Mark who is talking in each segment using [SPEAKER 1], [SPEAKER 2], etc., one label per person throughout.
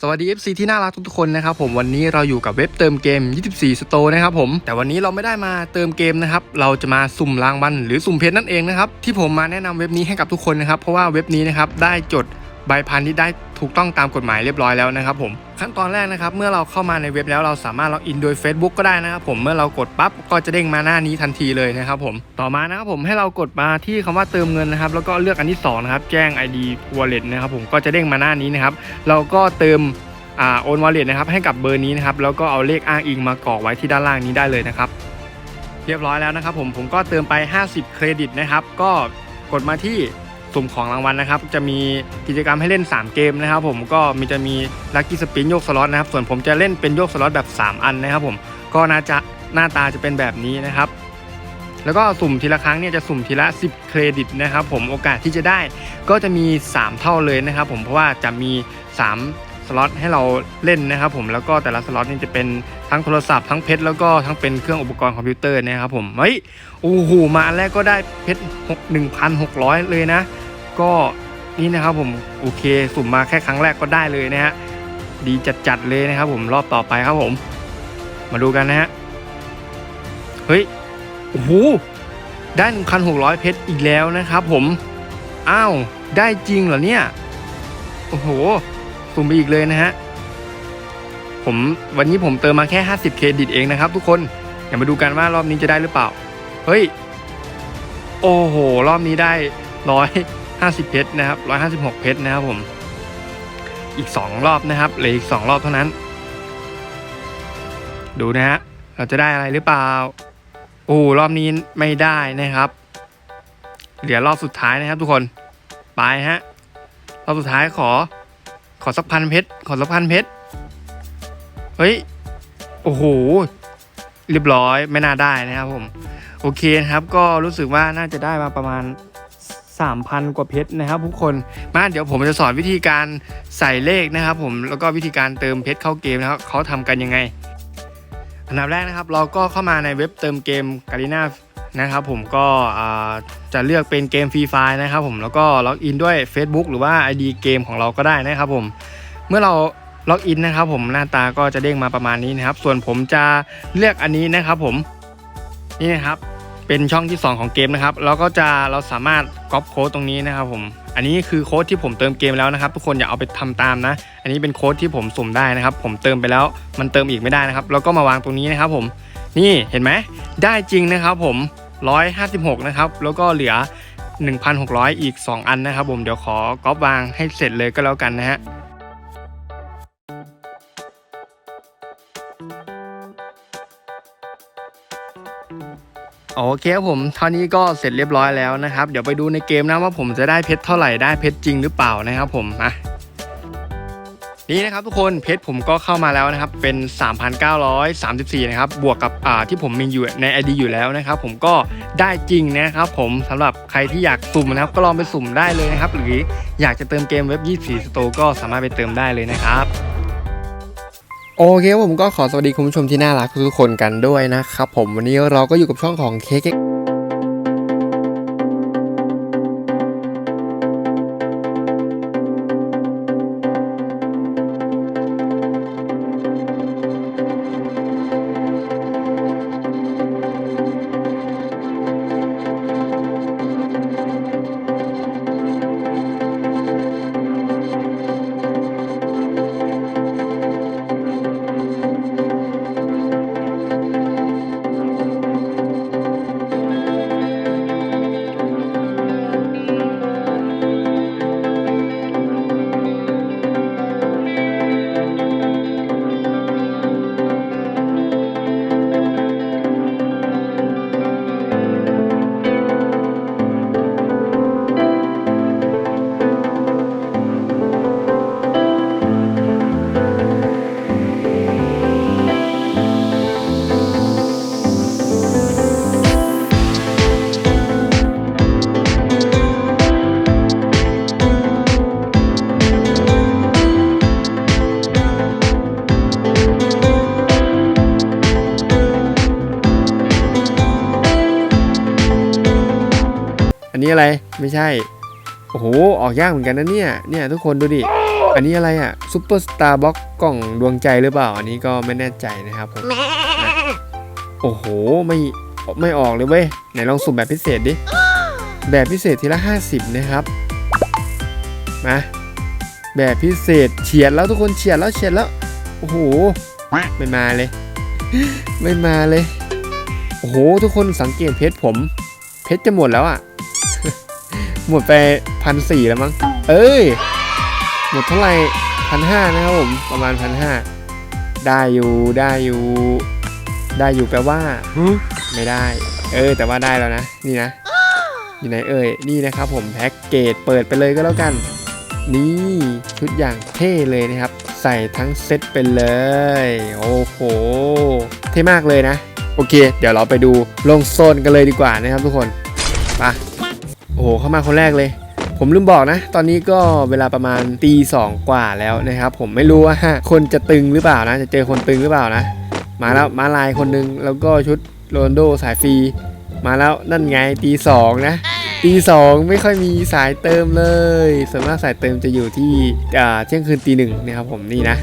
[SPEAKER 1] สวัสดี FC ที่น่ารักทุกๆคนนะครับผมวันนี้เราอยู่กับเว็บเติมเกม 24 Store นะครับผมแต่วันนี้เราไม่ได้มาเติมเกมนะครับเราจะมาสุ่มรางวัลหรือสุ่มเพชรนั่นเองนะครับที่ผมมาแนะนำเว็บนี้ให้กับทุกคนนะครับเพราะว่าเว็บนี้นะครับได้จด ใบพันที่ได้ถูกต้องตามกฎหมายเรียบร้อยแล้วนะครับผมขั้นตอนแรกนะครับเมื่อเราเข้ามาในเว็บแล้วเราสามารถล็อกอินโดย Facebook ก็ได้นะครับผมเมื่อเรากดปั๊บก็จะเด้งมาหน้านี้ทันทีเลยนะครับผมต่อมานะครับผมให้เรากดมาที่คำว่าเติมเงินนะครับแล้วก็เลือกอันที่สองนะครับแจ้ง ID Wallet นะครับผมก็จะเด้งมาหน้านี้นะครับเราก็เติมอ่าโอนวอลเล็ตนะครับให้กับเบอร์นี้นะครับแล้วก็เอาเลขอ้างอิงมากรอกไว้ที่ด้านล่างนี้ได้เลยนะครับเรียบร้อยแล้วนะครับผมผมก็เติมไป 50 เครดิตนะครับก็กดมาที่ สุ่มของรางวัลนะครับ จะมีกิจกรรมให้เล่น 3 เกมนะครับ ผมก็มีจะมีลัคกี้สปินโยกสล็อตนะครับ ส่วนผมจะเล่นเป็นโยกสล็อตแบบ 3 อันนะครับ ผมก็น่าจะหน้าตาจะเป็นแบบนี้นะครับ แล้วก็สุ่มทีละครั้งเนี่ยจะสุ่มทีละ 10 เครดิตนะครับ ผมโอกาสที่จะได้ก็จะมี 3 เท่าเลยนะครับ ผมเพราะว่าจะมี 3 สล็อตให้เราเล่นนะครับผมแล้วก็แต่ละสล็อตนี่จะเป็นทั้งโทรศัพท์ทั้งเพชรแล้วก็ทั้งเป็นเครื่องอุปกรณ์คอมพิวเตอร์นะครับผมเฮ้ยโอ้โหมาแรกก็ได้เพชรหนึ่งพันหกร้อยเลยนะ ก็นี่นะครับผมโอเคสุ่มมาแค่ครั้งแรกก็ได้เลยนะฮะดีจัดๆเลยนะครับผมรอบต่อไปครับผม มาดูกันนะฮะเฮ้ยโอ้โหได้ 1,600 เพชรอีกแล้วนะครับผม อ้าว ได้จริงเหรอเนี่ย โอ้โห สุ่มไปอีกเลยนะฮะ ผมวันนี้ผมเติมมาแค่ 50 เครดิตเองนะครับทุกคน เดี๋ยวมาดูกันว่ารอบนี้จะได้หรือเปล่า เฮ้ย โอ้โห รอบนี้ได้ร้อยห้าสิบเพชรนะครับร้อยห้าสิบหกเพชรนะครับผม อีกสองรอบนะครับเหลืออีกสองรอบเท่านั้น ดูนะฮะ เราจะได้อะไรหรือเปล่า โอ้รอบนี้ไม่ได้นะครับ เหลือรอบสุดท้ายนะครับทุกคน ไปฮะ รอบสุดท้ายขอ ขอสักพันเพชร ขอสักพันเพชร เฮ้ย โอ้โห เรียบร้อยไม่น่าได้นะครับผม โอเคนะครับ ก็รู้สึกว่าน่าจะได้มาประมาณ 3,000 กว่าเพชรนะครับทุกคน มาเดี๋ยวผมจะสอนวิธีการใส่เลขนะครับ ผม แล้วก็วิธีการเติมเพชรเข้าเกมนะครับเขาทำกันยังไง อันดับแรกนะครับ เราก็เข้ามาในเว็บเติมเกมกา r ีนา นะครับผมก็จะเลือกเป็นเกมฟรีไฟนะครับผมแล้วก็ล็อกอินด้วย Facebook หรือว่า ID เกมของเราก็ได้นะครับผมเมื่อเราล็อกอินนะครับผมหน้าตาก็จะเด้งมาประมาณนี้นะครับ ส่วนผมจะเลือกอันนี้นะครับผมนี่นะครับเป็นช่องที่ 2 ของเกมนะครับแล้วก็จะเราสามารถก๊อปโค้ดตรงนี้นะครับผมอันนี้คือโค้ดที่ผมเติมเกมแล้วนะครับ ทุกคนอย่าเอาไปทำตามนะ อันนี้เป็นโค้ดที่ผมสุ่มได้นะครับ ผมเติมไปแล้วมันเติมอีกไม่ได้นะครับ แล้วก็มาวางตรงนี้นะครับผมนี่เห็นไหมได้จริงนะครับผม 156 นะครับ แล้วก็เหลือ 1,600 อีก 2 อันนะครับผมเดี๋ยวขอก๊อปวางให้เสร็จเลยก็แล้วกันนะฮะโอเคครับผมเท่านี้ก็เสร็จเรียบร้อยแล้วนะครับ เดี๋ยวไปดูในเกมนะว่าผมจะได้เพชรเท่าไหร่ได้เพชรจริงหรือเปล่านะครับผมอะ นี่นะครับทุกคนเพชรผมก็เข้ามาแล้วนะครับเป็น 3,934 นะครับบวกกับอ่าที่ผมมีอยู่ใน ID อยู่แล้วนะครับผมก็ได้จริงนะครับผมสำหรับใครที่อยากสุ่มนะครับก็ลองไปสุ่มได้เลยนะครับหรืออยากจะเติมเกมเว็บ 24 Store ก็สามารถไปเติมได้เลยนะครับโอเคผมก็ขอสวัสดีคุณผู้ชมที่น่ารักทุกคนกันด้วยนะครับผมวันนี้เราก็อยู่กับช่องของเไรไม่ใช่ โอ้โห ออกยากเหมือนกันนะเนี่ย เนี่ยทุกคนดูดิ อันนี้อะไรอะซูเปอร์สตาร์บ็อกกล่องดวงใจหรือเปล่า อันนี้ก็ไม่แน่ใจนะครับผมโอ้โห ไม่ ไม่ออกเลยเว้ย ไหนลองสุ่มแบบพิเศษดิ แบบพิเศษทีละ 50 นะครับ มาแบบพิเศษเฉียดแล้วทุกคนเฉียดแล้วเฉียดแล้ว โอ้โห ไม่มาเลย ไม่มาเลย โอ้โห ทุกคนสังเกตเพชรผม เพชรจะหมดแล้วอะ หมดไปพันสี่แล้วมั้ง เอ้ย หมดเท่าไหร่พันห้านะครับผม ประมาณพันห้าได้อยู่ได้อยู่ ได้อยู่แปลว่าไม่ได้ เออ แต่ว่าได้แล้วนะ นี่นะ อยู่ไหนเอ่ย นี่นะครับผมแพ็กเกจเปิดไปเลยก็แล้วกัน นี่ชุดอย่างเท่เลยนะครับ ใส่ทั้งเซตไปเลย โอ้โห เท่มากเลยนะ โอเค เดี๋ยวเราไปดูลงโซนกันเลยดีกว่านะครับทุกคน ไปโอ้โหเข้ามาคนแรกเลย ผมลืมบอกนะ ตอนนี้ก็เวลาประมาณตีสองกว่าแล้วนะครับ ผมไม่รู้ว่าคนจะตึงหรือเปล่านะ จะเจอคนตึงหรือเปล่านะ มาแล้วมาลายคนหนึงแล้วก็ชุดโรนโดสายฟรีมาแล้วนั่นไงตีสองนะตีสองไม่ค่อยมีสายเติมเลยส่วนมากสายเติมจะอยู่ที่อ่าเที่ยงคืนตีหนึ่งนะครับผมนี่นะ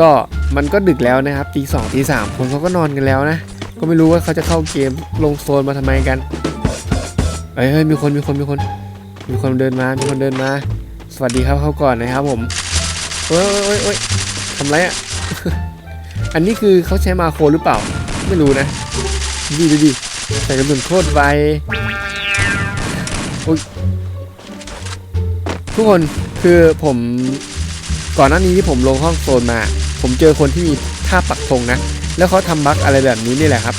[SPEAKER 1] ก็มันก็ดึกแล้วนะครับตีสองตีสามคนเขาก็นอนกันแล้วนะ ก็ไม่รู้ว่าเขาจะเข้าเกมลงโซนมาทำไมกัน เฮ้ยมีคนมีคนมีคน มีคนเดินมา มีคนเดินมา สวัสดีครับเขาก่อนนะครับผมเฮ้ยเฮ้ยเฮ้ยทำไรอะ อันนี้คือเขาใช้มาโครหรือเปล่า ไม่รู้นะดูดิดูดิใส่กระสุนโคตรไวโอ๊ยทุกคนคือผมก่อนหน้านี้ที่ผมลงห้องโซนมา ผมเจอคนที่มีท่าปักธงนะ แล้วเขาทำบั๊กอะไรแบบนี้นี่แหละครับ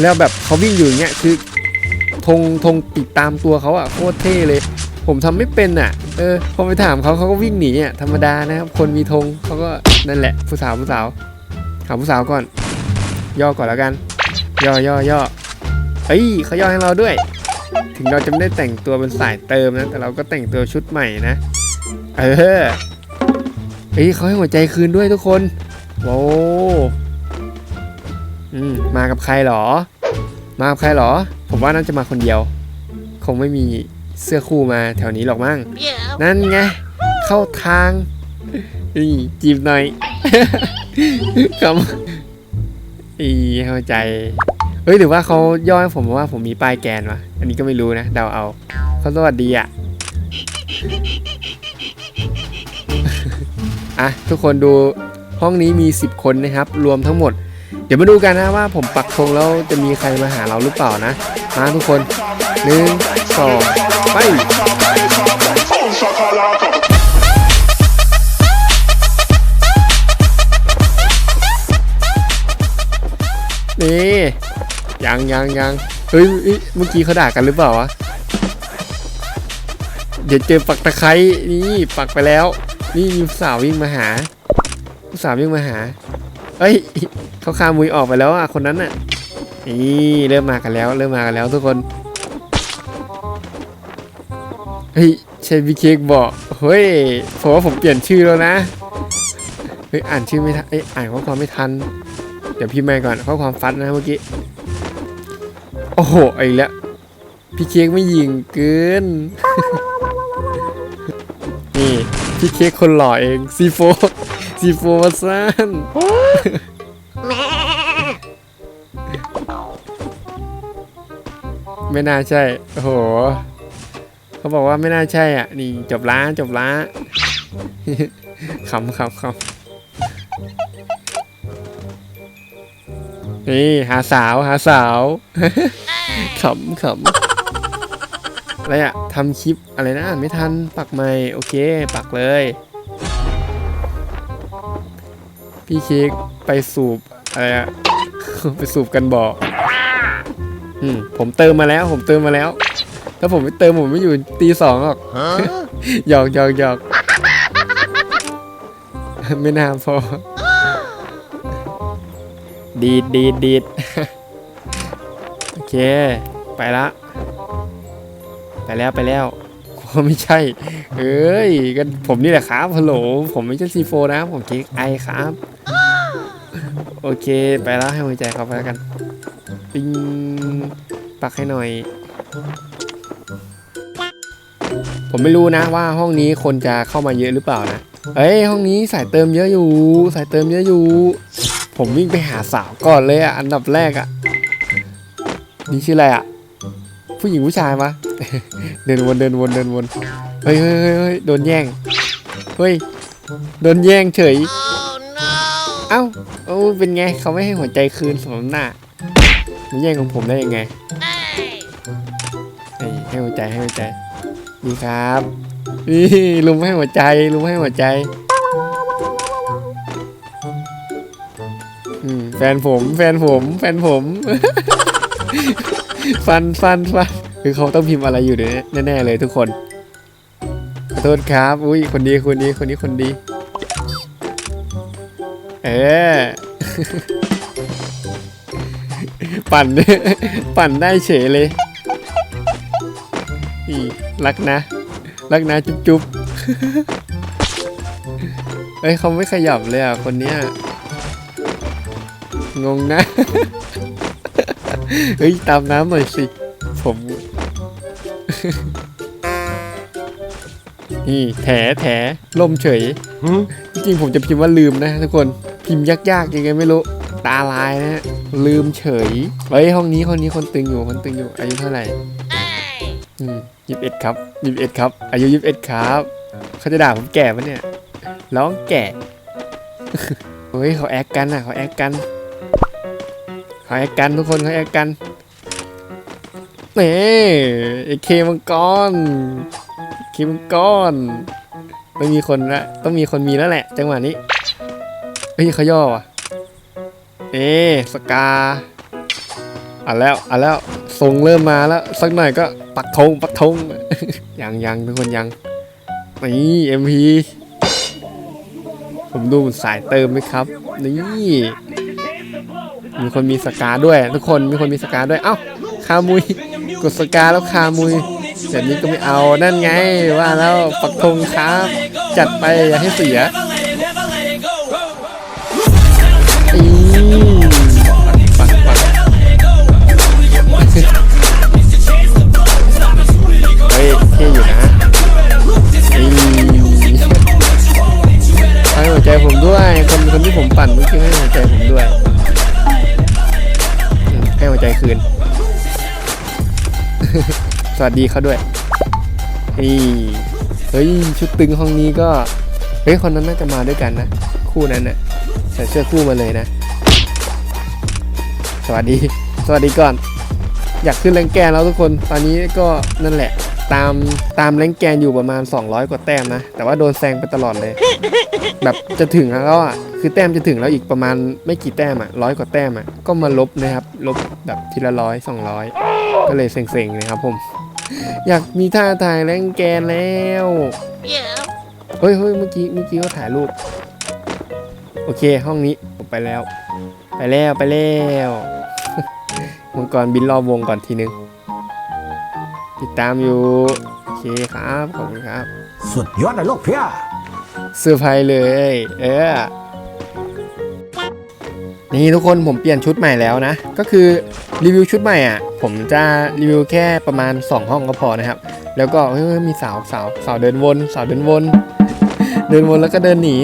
[SPEAKER 1] แล้วแบบเขาวิ่งอยู่อย่างเงี้ยคือ ธงธงติดตามตัวเขาอะโคตรเท่เลย ผมทำไม่เป็นอะเออพอไปถามเขาเขาก็วิ่งหนีอะธรรมดานะครับคนมีธงเขาก็นั่นแหละผู้สาวผู้สาวหาผู้สาวก่อน ย่อก่อนแล้วกัน ย่อย่อย่อเอ้ยเขาย่อให้เราด้วย ถึงเราจะไม่ได้แต่งตัวเป็นสายเติมนะแต่เราก็แต่งตัวชุดใหม่นะ เออเอ้ยเขาให้หัวใจคืนด้วยทุกคนโว้อืมมากับใครหรอ มากับใครเหรอ ผมว่าน่าจะมาคนเดียว คงไม่มีเสื้อคู่มาแถวนี้หรอกมั้ง นั่นไง เข้าทาง นี่จีบหน่อยคำอีเข้าใจ เฮ้ยหรือว่าเขาย่อให้ผมว่าผมมีป้ายแกนวะ อันนี้ก็ไม่รู้นะเดาเอา เขาสวัสดีอะอะทุกคนดูห้องนี้มี 10 คนนะครับ รวมทั้งหมด เดี๋ยวมาดูกันนะว่าผมปักธงแล้วจะมีใครมาหาเราหรือเปล่านะมาทุกคนหนึ่งสองไปนี่ยังยังยังเฮ้ยเมื่อกี้เขาด่ากันหรือเปล่าวะเดี๋ยวเจอปักตะไคร้นี่ปักไปแล้ว นี่มีผู้สาววิ่งมาหาผู้สาววิ่งมาหา เอ้ยเขาคามุยออกไปแล้วอะคนนั้นอะนี่เริ่มมากันแล้ว เริ่มมากันแล้วทุกคนเฮ้ยใช่พี่เค้กบอกเฮ้ยผมว่าผมเปลี่ยนชื่อแล้วนะเฮ้ยอ่านชื่อไม่ทันเอ้ยอ่านข้อความไม่ทัน เดี๋ยวพี่แม่ก่อนข้อความฟัดนะเมื่อกี้โอ้โหไอ้แล้วพี่เค้กไม่ยิงเกินนี่พี่เค้กคนหล่อเองซีโฟ ซีโฟมาสั้นไม่น่าใช่ โอ้โห เขาบอกว่าไม่น่าใช่อะ นี่จบล้าจบล้าขำขำขำนี่หาสาวหาสาวขำขำอะไรอะทำคลิปอะไรนะอ่านไม่ทันปักไม่โอเค ปักเลย พี่เค้กไปสูบอะไรอะไปสูบกันบ่ออืมผมเติมมาแล้ว ผมเติมมาแล้ว ถ้าผมไม่เติมผมไม่อยู่ตีสองหรอกหยอกหยอกหยอกไม่น่าพอ ดีดดีดดีดโอเค ไปละ ไปแล้วไปแล้ว โอ้ไม่ใช่ เอ้ยก็ผมนี่แหละครับฮัลโหลผมไม่ใช่ซีโฟนะผมเค้กไอครับ โอเคไปแล้วให้หัวใจเขาไปแล้วกันปิงปักให้หน่อย ผมไม่รู้นะว่าห้องนี้คนจะเข้ามาเยอะหรือเปล่านะเอ้ยห้องนี้สายเติมเยอะอยู่ สายเติมเยอะอยู่ ผมวิ่งไปหาสาวก่อนเลยอะอันดับแรกอะนี่ชื่ออะไรอะ ผู้หญิงผู้ชายปะเดินวนเดินวนเดินวนเฮ้ยเฮ้ยเฮ้ยเฮ้ยโดนแย่ง เฮ้ย โดนแย่งเฉย เอ้าโอ้เป็นไงเขาไม่ให้หัวใจคืนสมน้ำหน้ามันแย่งของผมได้ยังไงเฮ้ยให้หัวใจให้หัวใจ ดีครับนี่ลุงให้หัวใจลุงให้หัวใจ อืมแฟนผม แฟนผม แฟนผม ฟันฟันฟันคือเขาต้องพิมพ์อะไรอยู่เนี่ยแน่ๆเลยทุกคนขอโทษครับ อุ้ยคนดีคนดีคนนี้คนดี เออปั่น ปั่นได้เฉยเลยนี่รักนะ รักนะจุ๊บจุ๊บเฮ้ยเขาไม่ขยับเลยอะ คนเนี้ย งงนะ เฮ้ย ตามน้ำหน่อยสิ ผม นี่แถแถล่มเฉย จริงๆผมจะพิมพ์ว่าลืมนะทุกคน พิมพ์ยากๆยังไงไม่รู้ ตาลายนะฮะ ลืมเฉย เฮ้ย ห้องนี้คนนี้คนตึงอยู่ คนตึงอยู่ อายุเท่าไหร่อืมยี่สิบเอ็ดครับยี่สิบเอ็ดครับ อายุยี่สิบเอ็ดครับ เขาจะด่าผมแก่ปะเนี่ย ร้องแก่ เฮ้ยเขาแอคกันอะเขาแอคกันเขาแอคกันทุกคนเขาแอคกันนี่ไอเคมังกรเคมังกรต้องมีคนละต้องมีคนมีแล้วแหละ จังหวะนี้เฮ้ยเขาย่อว่ะเอ๊สกาอะแล้วอะแล้วทรงเริ่มมาแล้ว สักหน่อยก็ปักธงปักธงยังยังทุกคนยังนี่เอ็มพีผมดูสายเติมไหมครับ นี่ มีคนมีสกาด้วยทุกคนมีคนมีสกาด้วยเอ้าคามุยกดสกาแล้วคามุยแบบนี้ก็ไม่เอานั่นไงว่าแล้วปักธงครับ จัดไปอย่าให้เสียอีปักปักเฮ้ยเท่อยู่นะอีให้หัวใจผมด้วย คนคนที่ผมปั่นเมื่อกี้ให้หัวใจผมด้วย อืมให้หัวใจคืน สวัสดีเขาด้วยนี่เฮ้ยชุดตึงห้องนี้ก็ เฮ้ยคนนั้นน่าจะมาด้วยกันนะ คู่นั้นน่ะใส่เสื้อคู่มาเลยนะ สวัสดี สวัสดีก่อน อยากขึ้นแรงแกนแล้วทุกคน ตอนนี้ก็นั่นแหละ ตามตามแรงแกนอยู่ประมาณ 200 กว่าแต้มนะ แต่ว่าโดนแซงไปตลอดเลย แบบจะถึงแล้วอะ คือแต้มจะถึงแล้วอีกประมาณไม่กี่แต้มอะร้อยกว่าแต้มอะก็มาลบนะครับ ลบแบบทีละร้อยสองร้อยก็เลยเซ็งๆนะครับผม อยากมีท่าถ่ายแรงแกนแล้วเฮ้ยเฮ้ยเมื่อกี้เมื่อกี้ก็ถ่ายรูปโอเค ห้องนี้ผมไปแล้ว ไปแล้วไปแล้วมังกรบินรอบวงก่อนทีนึง ติดตามอยู่ โอเคครับ ขอบคุณครับ
[SPEAKER 2] สุดยอดเลยลูกเพีย
[SPEAKER 1] เซอร์ไพรส์เลย เออ นี่ทุกคนผมเปลี่ยนชุดใหม่แล้วนะ ก็คือรีวิวชุดใหม่อะ ผมจะรีวิวแค่ประมาณ 2 ห้องก็พอนะครับ แล้วก็มีสาวสาวสาวเดินวนสาวเดินวน เดินวนแล้วก็เดินหนี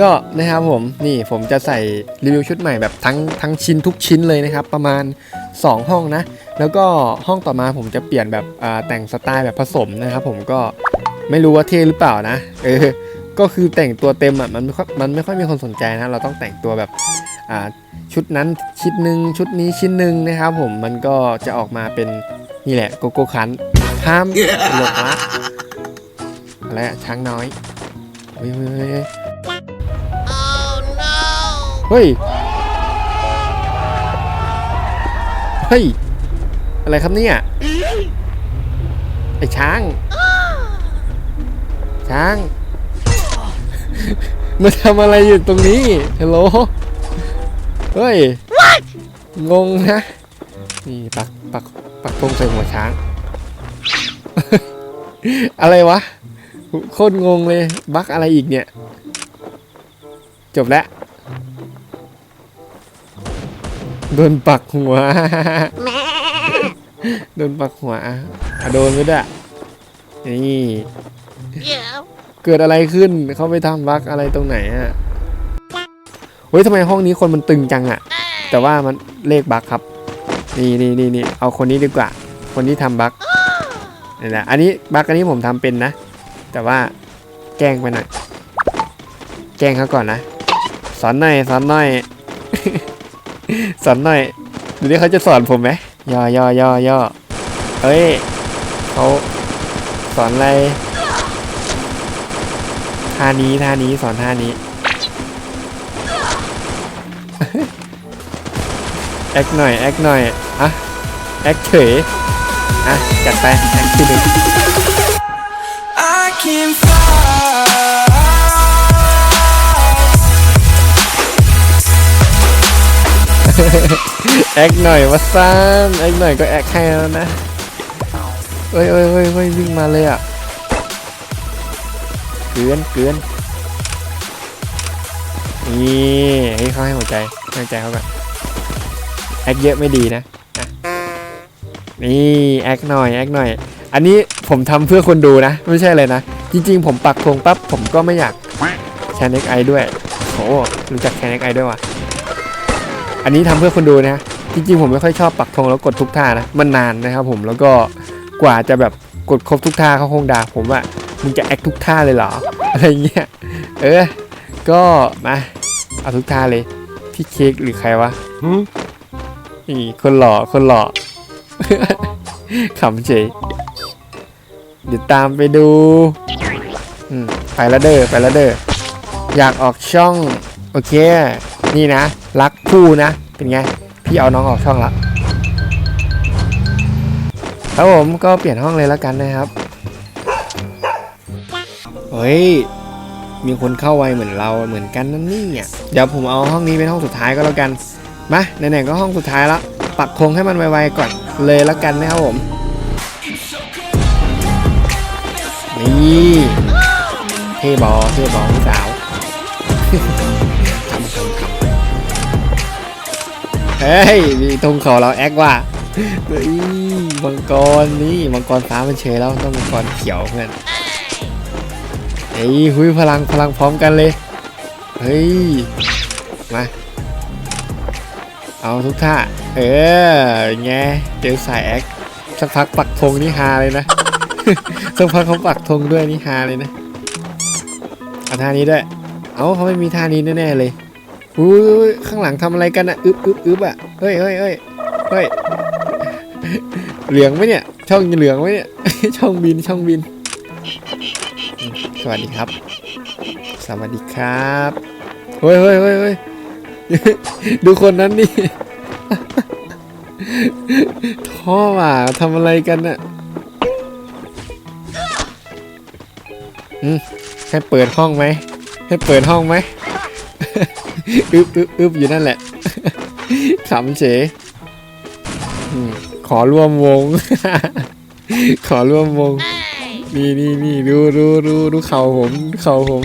[SPEAKER 1] ก็นะครับผมนี่ผมจะใส่รีวิวชุดใหม่แบบทั้งทั้งชิ้นทุกชิ้นเลยนะครับ ประมาณ 2 ห้องนะ แล้วก็ห้องต่อมาผมจะเปลี่ยนแบบแต่งสไตล์แบบผสมนะครับ ผมก็ไม่รู้ว่าเท่หรือเปล่านะเออก็คือแต่งตัวเต็มอะมันไม่ค่อยมันไม่ค่อยมีคนสนใจนะ เราต้องแต่งตัวแบบ ชุดนั้นชิ้นหนึ่งชุดนี้ชิ้นหนึ่งนะครับผมมันก็จะออกมาเป็นนี่แหละโกโก้คันห้ามตลกละอะไรอะช้างน้อยเฮ้ยเฮ้ยเฮ้ยเฮ้ยเฮ้ยเฮ้ยอะไรครับเนี่ยไอ้ช้าง ช้าง มาทำอะไรอยู่ตรงนี้ฮัลโหล เฮ้ย งงนะ นี่ปักปักปักธงใส่หัวช้าง อะไรวะ โคตรงงเลย บักอะไรอีกเนี่ย จบแล้ว โดนปักหัว โดนปักหัวอะโดนไปด้วยนี่ เกิดอะไรขึ้น เขาไปทำบั๊กอะไรตรงไหนอะ เฮ้ยทำไมห้องนี้คนมันตึงจังอะแต่ว่ามันเลขบั๊กครับ นี่นี่นี่นี่เอาคนนี้ดีกว่า คนที่ทำบั๊กนี่แหละอันนี้บั๊กอันนี้ผมทำเป็นนะ แต่ว่าแกล้งไปหน่อยแกล้งเขาก่อนนะสอนหน่อยสอนหน่อยสอนหน่อยดูดิเขาจะสอนผมไหมย่อย่อย่อย่อเฮ้ยเขาสอนอะไรท่านี้ท่านี้สอนท่านี้ แอคหน่อยแอคหน่อยอะแอคเฉยอะจัดไปแอคที่หนึ่ง
[SPEAKER 2] I can fly.
[SPEAKER 1] แอคหน่อยว่าซ้ำแอคหน่อยก็แอคให้แล้วนะเอ้ยเอ้ยเอ้ยเอ้ยวิ่งมาเลยอะเกลือนเกลือนนี่ให้เขาให้หัวใจให้หัวใจเขาก่อนแอ คเยอะไม่ดีนะนี่แอคหน่อยแอคหน่อย อันนี้ผมทำเพื่อคนดูนะ ไม่ใช่เลยนะ จริงๆ ผมปักธงปั๊บผมก็ไม่อยากแชร์เน็กไอด้วยโอ้รู้จักแชร์เน็กไอด้วยวะอันนี้ทำเพื่อคนดูนะ จริงๆ ผมไม่ค่อยชอบปักธงแล้วกดทุกท่านะ มันนานนะครับผมแล้วก็กว่าจะแบบกดครบทุกท่าเขาคงด่าผมว่ามึงจะแอคทุกท่าเลยเหรออะไรเงี้ยเออ ก็มาเอาทุกท่าเลยพี่เค้กหรือใครวะ นี่คนหล่อคนหล่อขำเฉยเดี๋ยวตามไปดูไปแล้วเด้อไปแล้วเด้ออยากออกช่อง โอเค นี่นะ รักผู้นะ เป็นไง พี่เอาน้องออกช่องละครับผมก็เปลี่ยนห้องเลยแล้วกันนะครับ เฮ้ย มีคนเข้าไวเหมือนเราเหมือนกันนั่นนี่อะเดี๋ยวผมเอาห้องนี้เป็นห้องสุดท้ายก็แล้วกัน มาไหนๆก็ห้องสุดท้ายแล้วปักธงให้มันไวๆก่อนเลยแล้วกันนะครับผมนี่เท่บอเท่บอพี่สาวทำทำทำเฮ้ยมีธงเขาเราแอคว่ะเฮ้ยมังกรนี่มังกรฟ้ามันเฉยแล้วต้องมังกรเขียวเพื่อนเฮ้ยหุยพลังพลังพร้อมกันเลยเฮ้ยมา เอาทุกท่า เออไงเจอสายแอคสักพักปักธงนี่ฮาเลยนะ สักพักเขาปักธงด้วยนี่ฮาเลยนะเอาท่านี้ด้วย เอาเขาไม่มีท่านี้แน่ๆเลยอุ้ยข้างหลังทำอะไรกันอะอึบอึบอึบอะเฮ้ยเฮ้ยเฮ้ยเฮ้ยเหลืองไหมเนี่ย ช่องเหลืองไหมเนี่ย ช่องบินช่องบิน สวัสดีครับ สวัสดีครับ เฮ้ยเฮ้ยเฮ้ยเฮ้ย ดูคนนั้นนี่ท่อว่ะทำอะไรกันน่ะอืมให้เปิดห้องไหม ให้เปิดห้องไหมอึบอึบอึบอยู่นั่นแหละขำเฉยขอร่วมวง ขอร่วมวง นี่นี่นี่ดูดูดูดูเข่าผมเข่าผม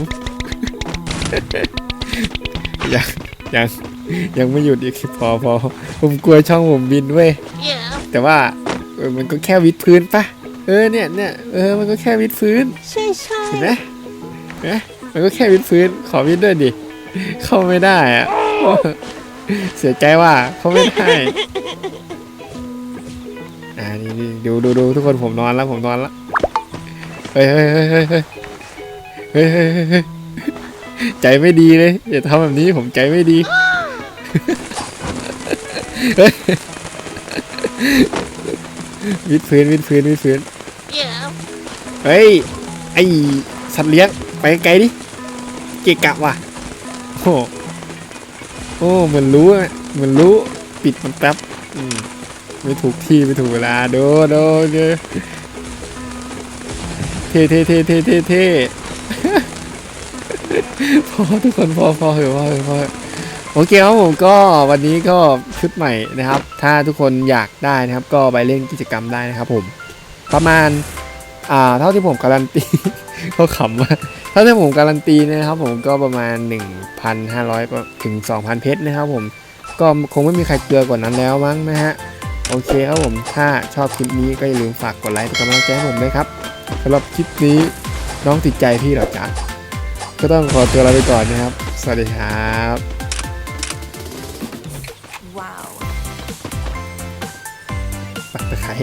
[SPEAKER 1] อยัง ยังยังไม่หยุดอีกพอพอผมกลัวช่องผมบินเว้ยแต่ว่าเออมันก็แค่วิดพื้นปะเออเนี่ยเนี่ยเออมันก็แค่วิดพื้น
[SPEAKER 3] ใช่ใช่
[SPEAKER 1] เห็นไหมเห็นไหมมันก็แค่วิดพื้นขอวิดด้วยดิเข้าไม่ได้อะเสียใจว่าเข้าไม่ได้อ่านี่นี่ดูดูดูทุกคนผมนอนแล้วผมนอนแล้วเฮ้ยเฮ้ยเฮ้ยเฮ้ยเฮ้ย ใจไม่ดีเลยอย่าทำแบบนี้ผมใจไม่ดีเฮ้ยวิดพื้นวิดพื้นวิดพื้นเฮ้ยไอสัตว์เลี้ยงไปไกลดิเกะกะว่ะโอ้โอ้เหมือนรู้อะเหมือนรู้ปิดมันแป๊บอืมไม่ถูกที่ไม่ถูกเวลาโดโดเดเท่เท่เท่เท่เท่เท่พอ ทุกคนพอพอเหอะพอเหอะพอโอเคครับผมก็วันนี้ก็ชุดใหม่นะครับ ถ้าทุกคนอยากได้นะครับ ก็ไปเล่นกิจกรรมได้นะครับผม ประมาณอ่าเท่าที่ผมการันตีเขาขำว่าเท่าที่ผมการันตีนะครับ ผมก็ประมาณ 1,500 ถึง 2,000 เพชรนะครับผมก็คงไม่มีใครเกลือกว่านั้นแล้วมั้งนะฮะโอเคครับผมถ้าชอบคลิปนี้ก็อย่าลืมฝากกดไลค์เป็นกำลังใจให้ผมด้วยครับสำหรับคลิปนี้น้องติดใจพี่หรอจ๊ะ ก็ต้องขอตัวลาไปก่อนนะครับ สวัสดีครับ
[SPEAKER 3] Wow.
[SPEAKER 1] ปักตะไคร้